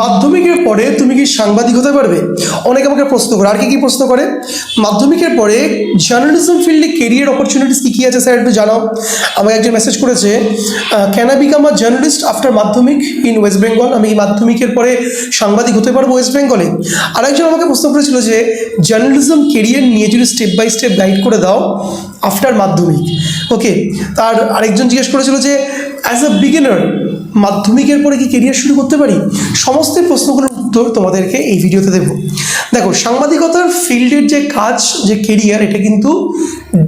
মাধ্যমিকের পরে তুমি কি সাংবাদিক হতে পারবে? অনেকে আমাকে প্রশ্ন করে। আর কি কি প্রশ্ন করে? মাধ্যমিকের পরে জার্নালিজম ফিল্ডে কেরিয়ার অপরচুনিটিস কী কী আছে স্যার একটু জানাও? আমাকে একজন মেসেজ করেছে can become a journalist after Madhyamik in West Bengal আমি কি মাধ্যমিকের পরে সাংবাদিক হতে পারব ওয়েস্ট বেঙ্গলে আরেকজন আমাকে প্রশ্ন করেছিল যে জার্নালিজম কেরিয়ার নিয়ে যদি স্টেপ বাই স্টেপ গাইড করে দাও আফটার মাধ্যমিক। ওকে তার আরেকজন জিজ্ঞেস করেছিল যে অ্যাজ আ বিগিনার মাধ্যমিকের পরে কি কেরিয়ার শুরু করতে পারি? সমস্ত প্রশ্নগুলোর উত্তর তোমাদেরকে এই ভিডিওতে দেব। দেখো, সাংবাদিকতার ফিল্ডের যে কাজ, যে কেরিয়ার এটা কিন্তু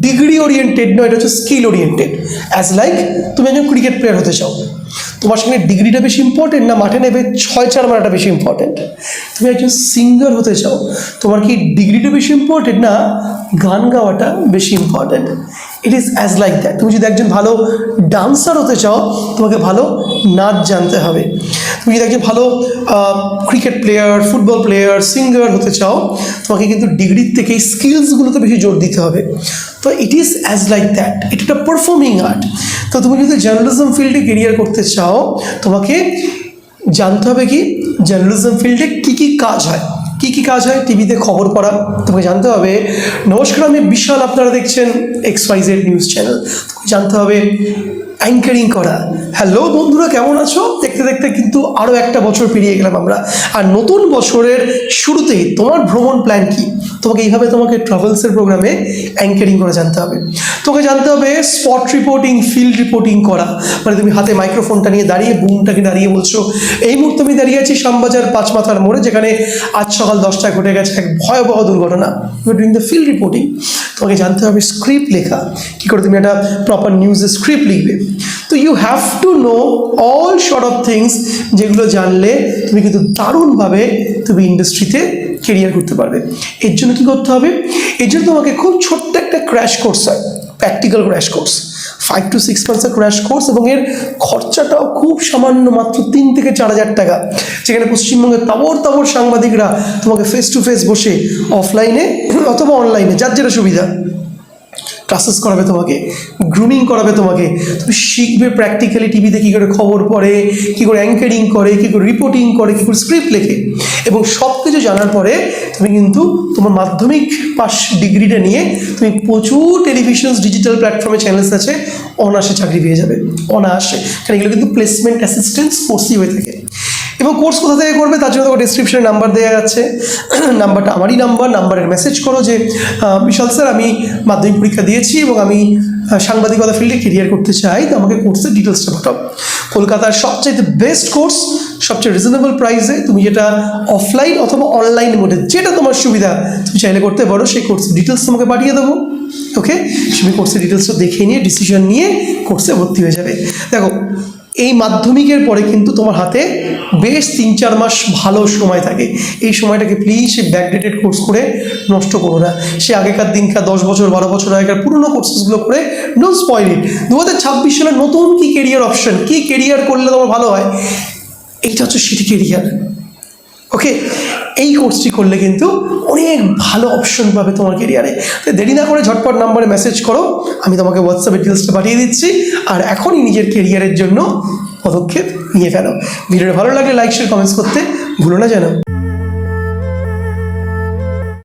ডিগ্রি ওরিয়েন্টেড নয়, এটা হচ্ছে স্কিল ওরিয়েন্টেড অ্যাজ লাইক তুমি একজন ক্রিকেট প্লেয়ার হতে চাও। তোমার সঙ্গে ডিগ্রিটা বেশি ইম্পর্টেন্ট না মাঠে নেবে ছয় চার মারাটা বেশি ইম্পর্টেন্ট তুমি একজন সিঙ্গার হতে চাও। তোমার কি ডিগ্রিটা বেশি ইম্পর্টেন্ট না গান গাওয়াটা বেশি important it is as like that তুমি যদি একজন ভালো ডান্সার হতে চাও, তোমাকে ভালো নাচ জানতে হবে। তুমি যদি একজন ভালো cricket player football player singer হতে চাও, তোমাকে কিন্তু ডিগ্রির থেকে স্কিলসগুলোতে বেশি জোর দিতে হবে। তো it is as like that এটা একটা পারফর্মিং আর্ট তো তুমি যদি জার্নালিজম ফিল্ডে কেরিয়ার করতে চাও, তোমাকে জানতে হবে কি জার্নালিজম ফিল্ডে কী কী কাজ হয়। কী কী কাজ হয়? টিভিতে খবর পড়া। তোমাকে জানতে হবে, নমস্কার, আমি বিশাল, আপনারা দেখছেন এক্স ওয়াইজেড নিউজ চ্যানেল জানতে হবে অ্যাঙ্কারিং করা। হ্যালো বন্ধুরা, কেমন আছো? দেখতে দেখতে কিন্তু আরও একটা বছর পেরিয়ে গেলাম আমরা। আর নতুন বছরের শুরুতেই তোমার ভ্রমণ প্ল্যান কি? তোমাকে এইভাবে তোমাকে ট্রাভেলসের প্রোগ্রামে অ্যাঙ্কারিং করে জানতে হবে। তোকে জানতে হবে স্পট রিপোর্টিং ফিল্ড রিপোর্টিং করা। মানে তুমি হাতে মাইক্রোফোনটা নিয়ে দাঁড়িয়ে বুমটাকে দাঁড়িয়ে বলছো। এই মুহূর্তে আমি দাঁড়িয়ে আছি শ্যামবাজার পাঁচ মাথার মোড়ে, যেখানে আজ সকাল দশটায় ঘটে গেছে এক ভয়াবহ দুর্ঘটনা। ডুইং দ্য ফিল্ড রিপোর্টিং তোমাকে জানতে হবে স্ক্রিপ্ট লেখা। কী করে তুমি একটা প্রপার নিউজের স্ক্রিপ্ট লিখবে? তো you have to know all sort of things যেগুলো জানলে তুমি কিন্তু দারুণভাবে তুমি ইন্ডাস্ট্রিতে কেরিয়ার করতে পারবে। এর জন্য কী করতে হবে? এর জন্য তোমাকে খুব ছোট্ট একটা ক্র্যাশ কোর্স হয় practical crash course five to six মান্থসের crash course এবং এর খরচাটাও খুব সামান্য মাত্র তিন থেকে চার হাজার টাকা। যেখানে পশ্চিমবঙ্গের তাবর তাবর সাংবাদিকরা তোমাকে ফেস টু ফেস বসে অফলাইনে অথবা অনলাইনে যার যেটা সুবিধা। ক্লাসেস করাবে তোমাকে গ্রুমিং করাবে তোমাকে, তুমি শিখবে প্র্যাকটিক্যালি টিভিতে কী করে খবর পড়ে, কী করে অ্যাঙ্কারিং করে, কী করে রিপোর্টিং করে, কী করে স্ক্রিপ্ট লেখে। এবং সব কিছু জানার পরে তুমি কিন্তু তোমার মাধ্যমিক পাস ডিগ্রিটা নিয়ে তুমি প্রচুর টেলিভিশন ডিজিটাল প্ল্যাটফর্মে চ্যানেলস আছে, অনায়াসে চাকরি পেয়ে যাবে। অনায়াসে। কারণ এগুলো কিন্তু প্লেসমেন্ট অ্যাসিস্ট্যান্স কোর্সই হয়ে থাকে। এবং কোর্স কোথা থেকে করবে? তার জন্য তোমার ডিসক্রিপশনে নাম্বার দেওয়া যাচ্ছে নাম্বারটা আমারই নাম্বার নাম্বারের মেসেজ করো যে বিশাল স্যার আমি মাধ্যমিক পরীক্ষা দিয়েছি এবং আমি সাংবাদিকতা ফিল্ডে কেরিয়ার করতে চাই, তো আমাকে কোর্সের ডিটেলসটা পাঠাও। কলকাতার সবচাইতে বেস্ট কোর্স সবচেয়ে রিজনেবল প্রাইসে তুমি যেটা অফলাইন অথবা অনলাইন মোডে যেটা তোমার সুবিধা, তুমি চাইলে করতে পারো, সেই কোর্সের ডিটেলস তোমাকে পাঠিয়ে দেবো। ওকে তুমি কোর্সের ডিটেলসটা দেখে নিয়ে ডিসিশন নিয়ে কোর্সে ভর্তি হয়ে যাবে। দেখো এই মাধ্যমিকের পরে কিন্তু তোমার হাতে বেশ তিন চার মাস ভালো সময় থাকে। এই সময়টাকে প্লিজ ব্যাকডেটেড কোর্স করে নষ্ট করো না। সে আগেকার দিনকার দশ বছর, বারো বছর আগেকার পুরনো কোর্সেসগুলো করে নো স্পয়েল ইট দু হাজার ছাব্বিশ সালে নতুন কী কেরিয়ার অপশন কী কেরিয়ার করলে তোমার ভালো হয়? এইটা হচ্ছে সিটি কেরিয়ার ওকে এই কোর্সটি করলে কিন্তু অনেক ভালো অপশন পাবে তোমার কেরিয়ারে তো দেরি না করে ঝটপট নাম্বারে মেসেজ করো, আমি তোমাকে হোয়াটসঅ্যাপে ডিটেলসটা পাঠিয়ে দিচ্ছি, আর এখনই নিজের কেরিয়ারের জন্য পদক্ষেপ নিয়ে ফেলো। ভিডিওটা ভালো লাগলে লাইক শেয়ার কমেন্টস করতে ভুলো না যেন।